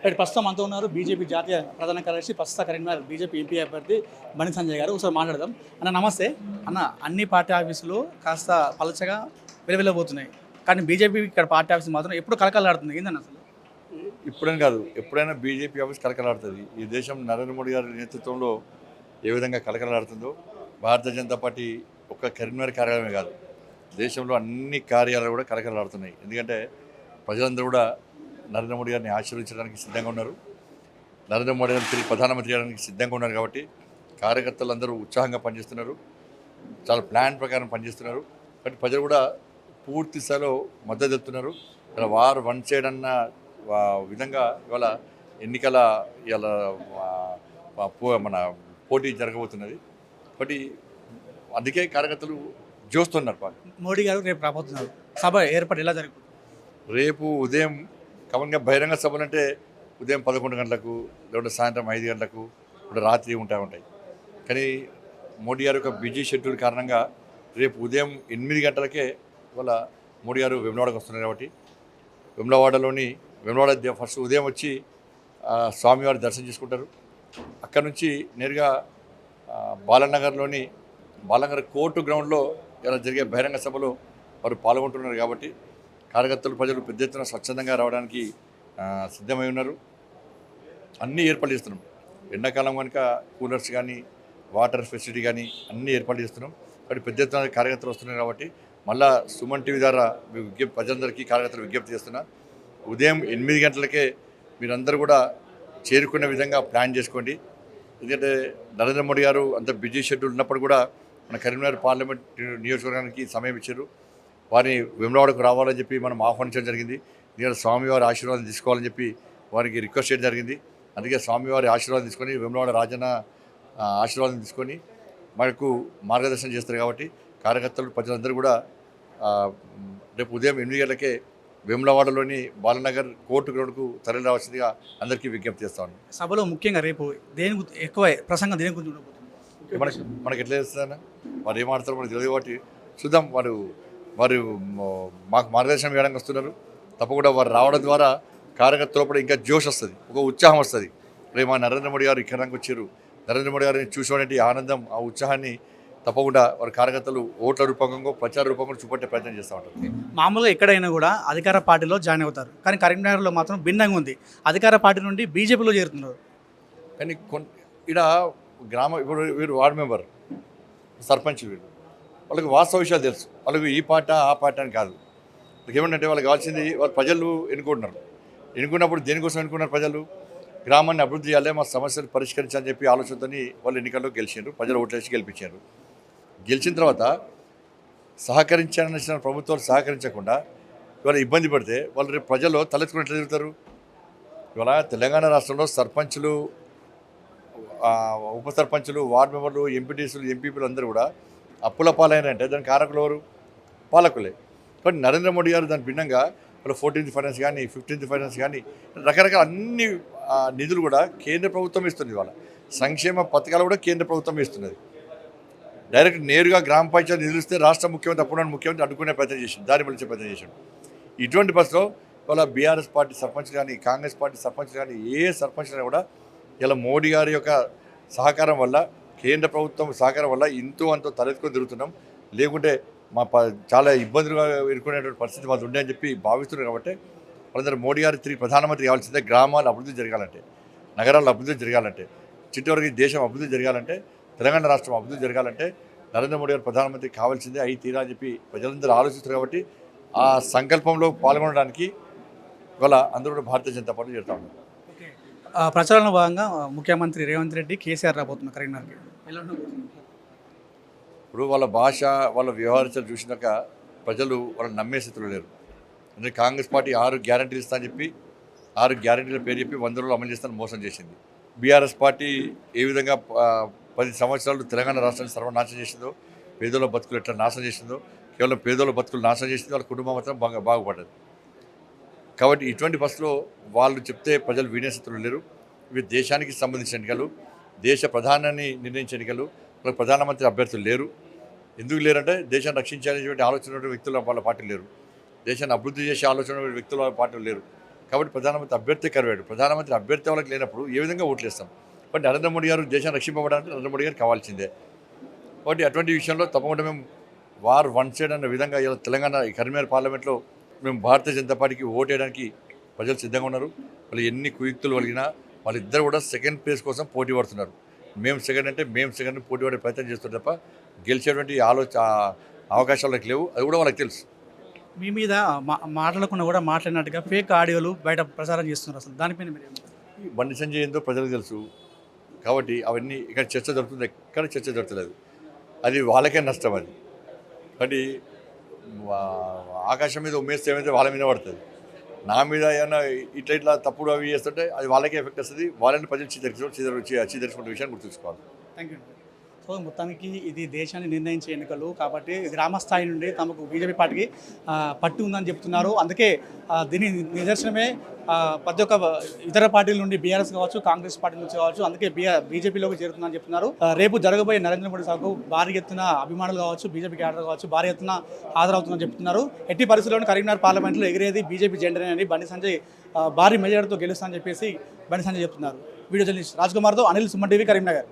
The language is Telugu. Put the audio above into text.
ఇక్కడ ప్రస్తుతం అంతా ఉన్నారు బీజేపీ జాతీయ ప్రధాన కార్యదర్శి ప్రస్తుత కరీంనగర్ బీజేపీ ఎంపీ అభ్యర్థి బండి సంజయ్ గారు. ఒకసారి మాట్లాడదాం. అన్న నమస్తే. అన్న అన్ని పార్టీ ఆఫీసులు కాస్త పలచగా వెలువెళ్ళబోతున్నాయి కానీ బీజేపీ ఇక్కడ పార్టీ ఆఫీస్ మాత్రం ఎప్పుడు కలకలాడుతుంది ఏందన్న అసలు? ఇప్పుడని కాదు. ఎప్పుడైనా బీజేపీ ఆఫీస్ కలకలాడుతుంది ఈ దేశం నరేంద్ర మోడీ గారి నేతృత్వంలో ఏ విధంగా కలకలాడుతుందో భారతీయ జనతా పార్టీ ఒక్క కరీంనగర్ కార్యాలయమే కాదు. దేశంలో అన్ని కార్యాలయాలు కూడా కలకలాడుతున్నాయి ఎందుకంటే ప్రజలందరూ కూడా నరేంద్ర మోడీ గారిని ఆశీర్వదించడానికి సిద్ధంగా ఉన్నారు. నరేంద్ర మోడీ గారిని తిరిగి ప్రధానమంత్రి చేయడానికి సిద్ధంగా ఉన్నారు కాబట్టి కార్యకర్తలు అందరూ ఉత్సాహంగా పనిచేస్తున్నారు. చాలా ప్లాన్ ప్రకారం పనిచేస్తున్నారు. కాబట్టి ప్రజలు కూడా పూర్తి స్థాయిలో మద్దతు తెలుపుతున్నారు. ఇలా వారు వన్ సైడ్ అన్న విధంగా ఇవాళ ఎన్నికల ఇవాళ మన పోటీ జరగబోతున్నది. కాబట్టి అందుకే కార్యకర్తలు చూస్తున్నారు మోడీ గారు రేపు రాబోతున్నారు. సభ ఏర్పాటు ఎలా జరుగుతుంది? రేపు ఉదయం కామన్గా బహిరంగ సభలు అంటే ఉదయం పదకొండు గంటలకు లేకుంటే సాయంత్రం ఐదు గంటలకు ఇప్పుడు రాత్రి ఉంటా ఉంటాయి. కానీ మోడీ గారు యొక్క బిజీ షెడ్యూల్ కారణంగా రేపు ఉదయం ఎనిమిది గంటలకే వాళ్ళ మోడీ గారు వెమ్లవాడకు వస్తున్నారు కాబట్టి వెమ్లవాడలోని వెమ్లవాడ ఫస్ట్ ఉదయం వచ్చి స్వామివారి దర్శనం చేసుకుంటారు. అక్కడ నుంచి నేరుగా బాలనగర్లోని బాలనగర్ కోర్టు గ్రౌండ్లో ఇలా జరిగే బహిరంగ సభలో వారు పాల్గొంటున్నారు కాబట్టి కార్యకర్తలు ప్రజలు పెద్ద ఎత్తున స్వచ్ఛందంగా రావడానికి సిద్ధమై ఉన్నారు. అన్నీ ఏర్పాటు చేస్తున్నాం. ఎండాకాలం కనుక కూలర్స్ కానీ వాటర్ ఫెసిలిటీ కానీ అన్నీ ఏర్పాటు చేస్తున్నాం. కాబట్టి పెద్ద ఎత్తున కార్యకర్తలు వస్తున్నాయి కాబట్టి మళ్ళా సుమన్ టీవీ ద్వారా విజ్ఞప్తి ప్రజలందరికీ కార్యకర్తలు విజ్ఞప్తి చేస్తున్నా. ఉదయం ఎనిమిది గంటలకే మీరందరూ కూడా చేరుకునే విధంగా ప్లాన్ చేసుకోండి. ఎందుకంటే నరేంద్ర మోడీ గారు అంత బిజీ షెడ్యూల్ ఉన్నప్పుడు కూడా మన కరీంనగర్ పార్లమెంట్ నియోజకవర్గానికి సమయం ఇచ్చారు. వారిని వెమ్లవాడకు రావాలని చెప్పి మనం ఆహ్వానించడం జరిగింది. ఎందుకంటే స్వామివారి ఆశీర్వాదం తీసుకోవాలని చెప్పి వారికి రిక్వెస్ట్ చేయడం జరిగింది. అందుకే స్వామివారి ఆశీర్వాదం తీసుకొని వెమ్లవాడ రాజన్న ఆశీర్వాదం తీసుకొని మనకు మార్గదర్శనం చేస్తారు కాబట్టి కార్యకర్తలు ప్రజలందరూ కూడా రేపు ఉదయం ఎనిమిది గంటలకే వేములవాడలోని బాలనగర్ కోర్టు గ్రౌండ్కు తరలి రావాల్సిందిగా అందరికీ విజ్ఞప్తి చేస్తాను సభలో ముఖ్యంగా రేపు దేని గురించి ఎక్కువ ప్రసంగం దేని గురించి మనకి మనకి ఎట్లా చేస్తారన్న వారు ఏం ఆడతారో మనకు తెలియదు కాబట్టి చూద్దాం. వారు వారు మాకు మార్గదర్శనం చేయడానికి వస్తున్నారు. తప్పకుండా వారు రావడం ద్వారా కార్యకర్తల లోపల ఇంకా జోష్ వస్తుంది ఒక ఉత్సాహం వస్తుంది. రేపు మా నరేంద్ర మోడీ గారు ఇక్కడ వచ్చారు. నరేంద్ర మోడీ గారిని చూసేటువంటి ఆనందం ఆ ఉత్సాహాన్ని తప్పకుండా వారి కార్యకర్తలు ఓట్ల రూపంగా ప్రచార రూపంగా చూపెట్టే ప్రయత్నం చేస్తూ ఉంటారు. మామూలుగా ఎక్కడైనా కూడా అధికార పార్టీలో జాయిన్ అవుతారు. కానీ కరీంనగర్లో మాత్రం భిన్నంగా ఉంది. అధికార పార్టీ నుండి బీజేపీలో చేరుతున్నారు. కానీ కొన్ ఇక్కడ గ్రామ ఇప్పుడు వీరు వార్డు మెంబర్ సర్పంచ్ వీరు వాళ్ళకి వాస్తవ విషయాలు తెలుసు. వాళ్ళకి ఈ పాట ఆ పాట అని కాదు. వాళ్ళకి ఏమంటే వాళ్ళకి కావాల్సింది వాళ్ళు ప్రజలు ఎన్నుకుంటున్నారు. ఎన్నుకున్నప్పుడు దేనికోసం ఎన్నుకున్నారు ప్రజలు? గ్రామాన్ని అభివృద్ధి చేయాలి మా సమస్యలు పరిష్కరించాలని చెప్పి ఆలోచనతోని వాళ్ళు ఎన్నికల్లో గెలిచారు. ప్రజలు ఓట్లేసి గెలిపించారు. గెలిచిన తర్వాత సహకరించాలని ప్రభుత్వాలు సహకరించకుండా ఇవాళ ఇబ్బంది పడితే వాళ్ళు రేపు ప్రజలు తలెత్తుకుని ఎట్లా తిరుగుతారు? ఇవాళ తెలంగాణ రాష్ట్రంలో సర్పంచులు ఉప సర్పంచులు వార్డు మెంబర్లు ఎంపీటీసీలు ఎంపీపీలు అందరూ కూడా అప్పుల పాలైనంటే దానికి కారకులు ఎవరు? పాలకులే. కానీ నరేంద్ర మోడీ గారు దాని భిన్నంగా వాళ్ళ ఫోర్టీన్త్ ఫైనాన్స్ కానీ ఫిఫ్టీన్త్ ఫైనాన్స్ కానీ రకరకాల అన్ని నిధులు కూడా కేంద్ర ప్రభుత్వం ఇస్తుంది ఇవాళ. సంక్షేమ పథకాలు కూడా కేంద్ర ప్రభుత్వం ఇస్తున్నది. డైరెక్ట్ నేరుగా గ్రామ పంచాయతీ నిధులు ఇస్తే రాష్ట్ర ముఖ్యమంత్రి అప్పుడు ముఖ్యమంత్రి అడ్డుకునే ప్రయత్నం చేసింది దారి మలిచే ప్రయత్నం చేశాడు ఇటువంటి బస్సులో ఇవాళ బీఆర్ఎస్ పార్టీ సర్పంచ్ కానీ కాంగ్రెస్ పార్టీ సర్పంచ్ కానీ ఏ సర్పంచ్ అయినా కూడా ఇలా మోడీ గారి యొక్క సహకారం వల్ల కేంద్ర ప్రభుత్వం సహకారం వల్ల ఇంతో అంతో తలెత్తుకొని తిరుగుతున్నాం. లేకుంటే మా ప చాలా ఇబ్బందులుగా ఎదుర్కొనేటువంటి పరిస్థితి మాది ఉండే అని చెప్పి భావిస్తున్నారు కాబట్టి వాళ్ళందరూ మోడీ గారు తిరిగి ప్రధానమంత్రి కావాల్సిందే గ్రామాలు అభివృద్ధి జరగాలంటే నగరాలు అభివృద్ధి జరగాలంటే చిట్టవరకు దేశం అభివృద్ధి జరగాలంటే తెలంగాణ రాష్ట్రం అభివృద్ధి జరగాలంటే నరేంద్ర మోడీ గారు ప్రధానమంత్రి కావాల్సిందే అయి తీరా అని చెప్పి ప్రజలందరూ ఆలోచిస్తారు కాబట్టి ఆ సంకల్పంలో పాల్గొనడానికి ఇవాళ అందరూ భారతీయ జనతా పార్టీ చేరుతా ఉన్నారు. ప్రచారంలో భాగంగా ముఖ్యమంత్రి రేవంత్ రెడ్డి కేసీఆర్ రాబోతున్నారు కరీంనగర్కి. ఇప్పుడు వాళ్ళ భాష వాళ్ళ వ్యవహారాలు చూసినాక ప్రజలు వాళ్ళని నమ్మే స్థితిలో లేరు. అంటే కాంగ్రెస్ పార్టీ ఆరు గ్యారంటీలు ఇస్తా అని చెప్పి ఆరు గ్యారంటీల పేరు చెప్పి వంద రోజులు అమలు చేస్తానని మోసం చేసింది. బీఆర్ఎస్ పార్టీ ఏ విధంగా పది సంవత్సరాలు తెలంగాణ రాష్ట్రాన్ని సర్వనాశనం చేసిందో పేదోళ్ళ బతుకులు ఎట్లా నాశనం చేసిందో కేవలం పేదోళ్ళ బతుకులు నాశనం చేసిందో వాళ్ళ కుటుంబం మాత్రం బాగా బాగుపడ్డది. కాబట్టి ఇటువంటి బస్సులో వాళ్ళు చెప్తే ప్రజలు వినే స్థితిలో లేరు. ఇవి దేశానికి సంబంధించిన ఎన్నికలు దేశ ప్రధానాన్ని నిర్ణయించే ఎన్నికలు ప్రధానమంత్రి అభ్యర్థులు లేరు. ఎందుకు లేరంటే దేశాన్ని రక్షించాలనేటువంటి ఆలోచన వ్యక్తుల వాళ్ళ పార్టీ లేరు. దేశాన్ని అభివృద్ధి చేసే ఆలోచన వ్యక్తుల వ్యక్తుల పార్టీలు లేరు. కాబట్టి ప్రధానమంత్రి అభ్యర్థి కరివాడు. ప్రధానమంత్రి అభ్యర్థి వాళ్ళకి లేనప్పుడు ఏ విధంగా ఓట్లేస్తాం? కాబట్టి నరేంద్ర మోడీ గారు దేశాన్ని రక్షింపబడాలంటే నరేంద్ర మోడీ గారు కావాల్సిందే. కాబట్టి అటువంటి విషయంలో తప్పకుండా మేము వార్ వన్ సైడ్ అన్న విధంగా ఇలా తెలంగాణ ఈ కరీంనగర్ పార్లమెంట్లో మేము భారతీయ జనతా పార్టీకి ఓటేయడానికి ప్రజలు సిద్ధంగా ఉన్నారు. వాళ్ళు ఎన్ని కుయుక్తులు కలిగినా వాళ్ళిద్దరు కూడా సెకండ్ ప్లేస్ కోసం పోటీ పడుతున్నారు. మేము సెకండ్ అంటే మేము సెకండ్ పోటీ పడే ప్రయత్నం చేస్తారు తప్ప గెలిచేటువంటి ఆలోచ అవకాశాలు వాళ్ళకి లేవు. అది కూడా వాళ్ళకి తెలుసు. మీ మీద మా- మాట్లాడకుండా కూడా మాట్లాడినట్టుగా ఫేక్ ఆడియోలు బయట ప్రసారం చేస్తున్నారు అసలు. దానిపైన మీరు బండి సంజయ్ ఏందో ప్రజలకు తెలుసు. కాబట్టి అవన్నీ ఇక్కడ చర్చ జరుగుతుంది. ఎక్కడ చర్చ జరుగుతలేదు. అది వాళ్ళకే నష్టం అది. కాబట్టి ఆకాశం మీద ఉమ్మేస్తే ఏమైతే వాళ్ళ మీద పడుతుంది. నా మీద ఏమైనా ఇట్లా ఇట్లా తప్పుడు అవి చేస్తుంటే అది వాళ్ళకే ఎఫెక్ట్ వస్తుంది. వాళ్ళని ప్రజలు చీదరించడం చీదరి చీదరించుకునే విషయాన్ని గుర్తుంచుకోవాలి. థ్యాంక్ యూ సో మొత్తానికి ఇది దేశాన్ని నిర్ణయించే ఎన్నికలు కాబట్టి గ్రామ స్థాయి నుండి తమకు బీజేపీ పార్టీకి పట్టు ఉందని చెప్తున్నారు. అందుకే దీని నిదర్శనమే ప్రతి ఒక్క ఇతర పార్టీల నుండి బీఆర్ఎస్ కావచ్చు కాంగ్రెస్ పార్టీ నుంచి కావచ్చు అందుకే బీఆర్ బీజేపీలోకి చేరుతుందని చెప్తున్నారు. రేపు జరగబోయే నరేంద్ర మోడీ సాగు భారీ ఎత్తున అభిమానులు కావచ్చు బీజేపీ క్యాడర్ కావచ్చు భారీ ఎత్తున హాజరవుతుందని చెప్తున్నారు. ఎట్టి పరిస్థితుల్లోనూ కరీంనగర్ పార్లమెంట్లో ఎగిరేది బీజేపీ జెండర్ అని బండి సంజయ్ భారీ మెజార్టీతో గెలుస్తానని చెప్పేసి బండి సంజయ్ చెప్తున్నారు. వీడియో జర్నలిస్ట్ రాజ్ కుమార్తో అనిల్ సుమన్ టీవీ కరీంనగర్.